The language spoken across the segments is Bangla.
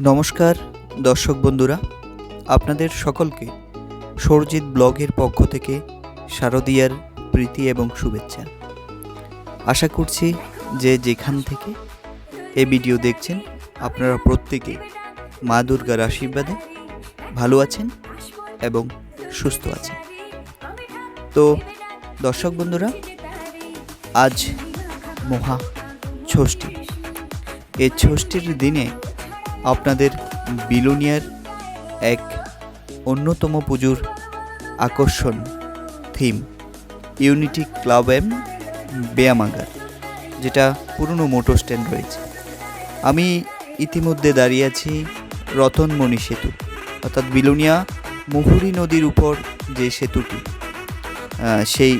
নমস্কার, দর্শক বন্ধুরা। আপনাদের সকলকে সরজিৎ ব্লগের পক্ষ থেকে শারদীয়ার প্রীতি এবং শুভেচ্ছা। আশা করছি যে যেখান থেকে এই ভিডিও দেখছেন, আপনারা প্রত্যেকে মা দুর্গার আশীর্বাদে ভালো আছেন এবং সুস্থ আছেন। তো, দর্শক বন্ধুরা, আজ মহা ষষ্ঠী। এই ষষ্ঠীর দিনে আপনাদের বিলোনিয়ার এক অন্যতম পুজোর আকর্ষণ থিম, ইউনিটি ক্লাব এম বেয়ামাগার যেটা পুরনো মোটর স্ট্যান্ড রয়েছে। আমি ইতিমধ্যে দাঁড়িয়ে আছি রতনমণি সেতু, অর্থাৎ বিলোনিয়া মুহুরী নদীর উপর যে সেতুটি সেই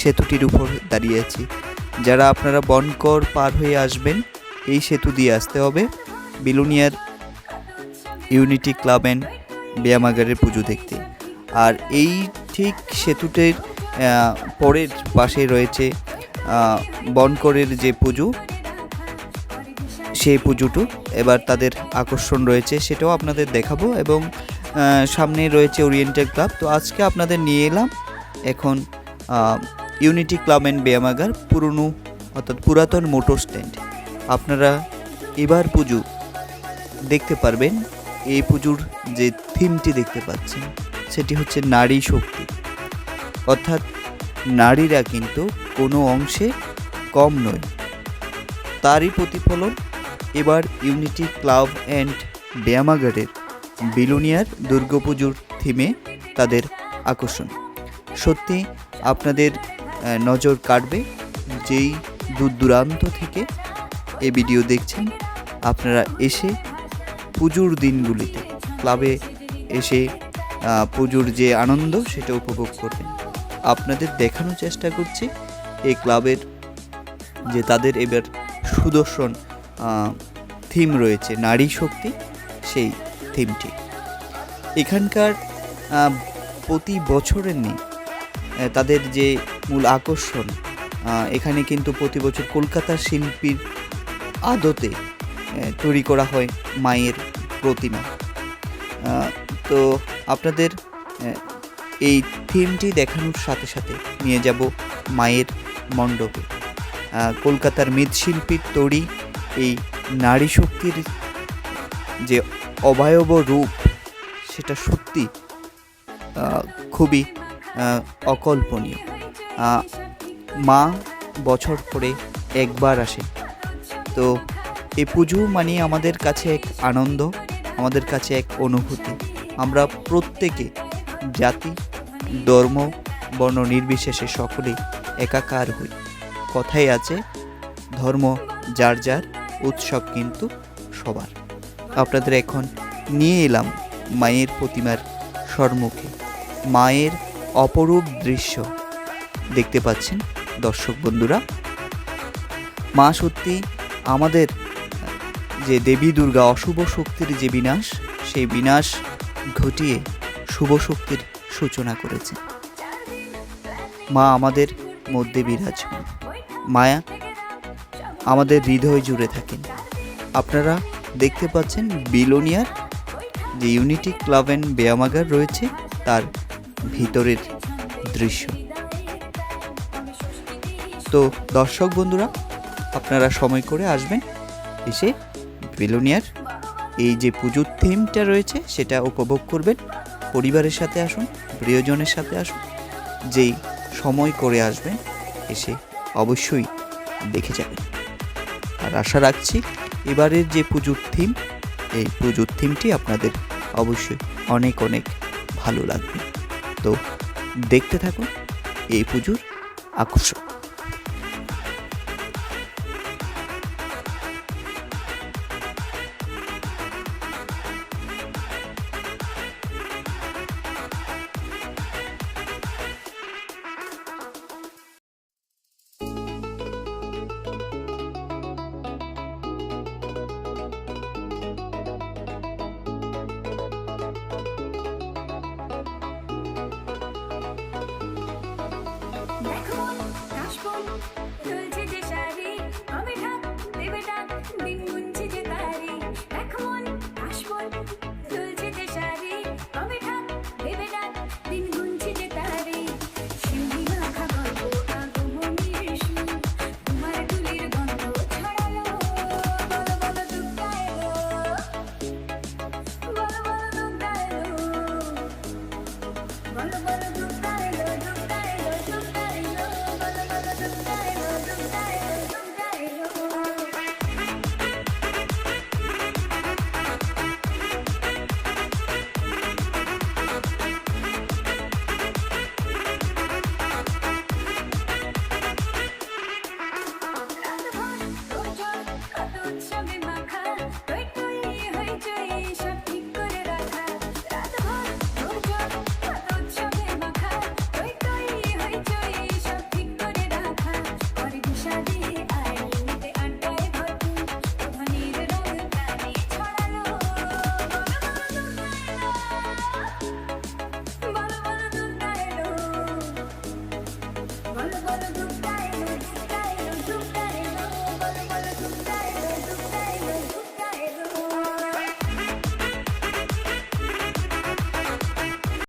সেতুটির উপর দাঁড়িয়ে আছি। যারা আপনারা বনকর পার হয়ে আসবেন, এই সেতু দিয়ে আসতে হবে। বিলুনিয়ার ইউনিটি ক্লাব অ্যান্ড ব্যায়ামাগারের পুজো দেখতে। আর এই ঠিক সেতুটির পরের পাশে রয়েছে বনকরের যে পুজো, সেই পুজোটু। এবার তাদের আকর্ষণ রয়েছে, সেটাও আপনাদের দেখাবো এবং সামনে রয়েছে ওরিয়েন্টাল ক্লাব তো আজকে আপনাদের নিয়ে এলাম এখন ইউনিটি ক্লাব অ্যান্ড ব্যায়ামাগার পুরনো, অর্থাৎ পুরাতন মোটর স্ট্যান্ড। আপনারা এবার পুজো দেখতে পারবেন। এই পুজোর যে থিমটি দেখতে পাচ্ছেন, সেটি হচ্ছে নারী শক্তি। অর্থাৎ নারীরা কিন্তু কোনো অংশে কম নয়। তারই প্রতিফলন এবার ইউনিটি ক্লাব অ্যান্ড ব্যায়ামাগারের বিলুনিয়ার দুর্গাপুজোর থিমে তাদের আকর্ষণ। সত্যি আপনাদের নজর কাটবে যেই দূর দূরান্ত থেকে এই ভিডিও দেখছেন। আপনারা এসে পুজোর দিনগুলিতে। ক্লাবে এসে পুজোর যে আনন্দ সেটা উপভোগ করবেন। আপনাদের দেখানোর চেষ্টা করছি। এই ক্লাবের যে তাদের এবার সুদর্শন থিম রয়েছে, নারী শক্তি, সেই থিমটি। এখানকার প্রতি বছরের নেই তাদের যে মূল আকর্ষণ এখানে কিন্তু প্রতি বছর কলকাতার শিল্পীর আদতে তৈরি করা হয় মায়ের প্রতিমা। তো আপনাদের এই থিমটি দেখানোর সাথে সাথে নিয়ে যাব মায়ের মণ্ডপে। কলকাতার মৃৎশিল্পীর তৈরি এই নারী শক্তির যে অবায়ব রূপ, সেটা সত্যি খুবই অকল্পনীয়। মা বছর পরে একবার আসে। তো এই পুজো মানে আমাদের কাছে এক আনন্দ, আমাদের কাছে এক অনুভূতি। আমরা প্রত্যেকে, জাতি, ধর্ম, বর্ণ নির্বিশেষে সকলেই একাকার হই। কথাই আছে, ধর্ম যার যার, উৎসব কিন্তু সবার। আপনাদের এখন নিয়ে এলাম মায়ের প্রতিমার সম্মুখে মায়ের অপরূপ দৃশ্য দেখতে পাচ্ছেন দর্শক বন্ধুরা। মা সত্যি আমাদের যে দেবী দুর্গা অশুভ শক্তির যে বিনাশ, সেই বিনাশ ঘটিয়ে শুভ শক্তির সূচনা করেছে। মা আমাদের মধ্যে বিরাজমান। মায়া আমাদের হৃদয় জুড়ে থাকেন। আপনারা দেখতে পাচ্ছেন বিলোনিয়ার যে ইউনিটি ক্লাব অ্যান্ড ব্যায়ামাগার রয়েছে, তার ভিতরের দৃশ্য। তো দর্শক বন্ধুরা, আপনারা সময় করে আসবেন, এসে বিলোনিয়ার। এই যে পুজোর থিমটা রয়েছে, সেটা উপভোগ করবেন। পরিবারের সাথে আসুন, প্রিয়জনের সাথে আসুন, যেই সময় করে আসবেন, এসে অবশ্যই দেখে যাবেন। আর আশা রাখছি, এবারের যে পুজোর থিম এই পুজোর থিমটি আপনাদের অবশ্যই অনেক অনেক ভালো লাগবে। তো দেখতে থাকুন, এই পুজোর আকর্ষণ। Bye.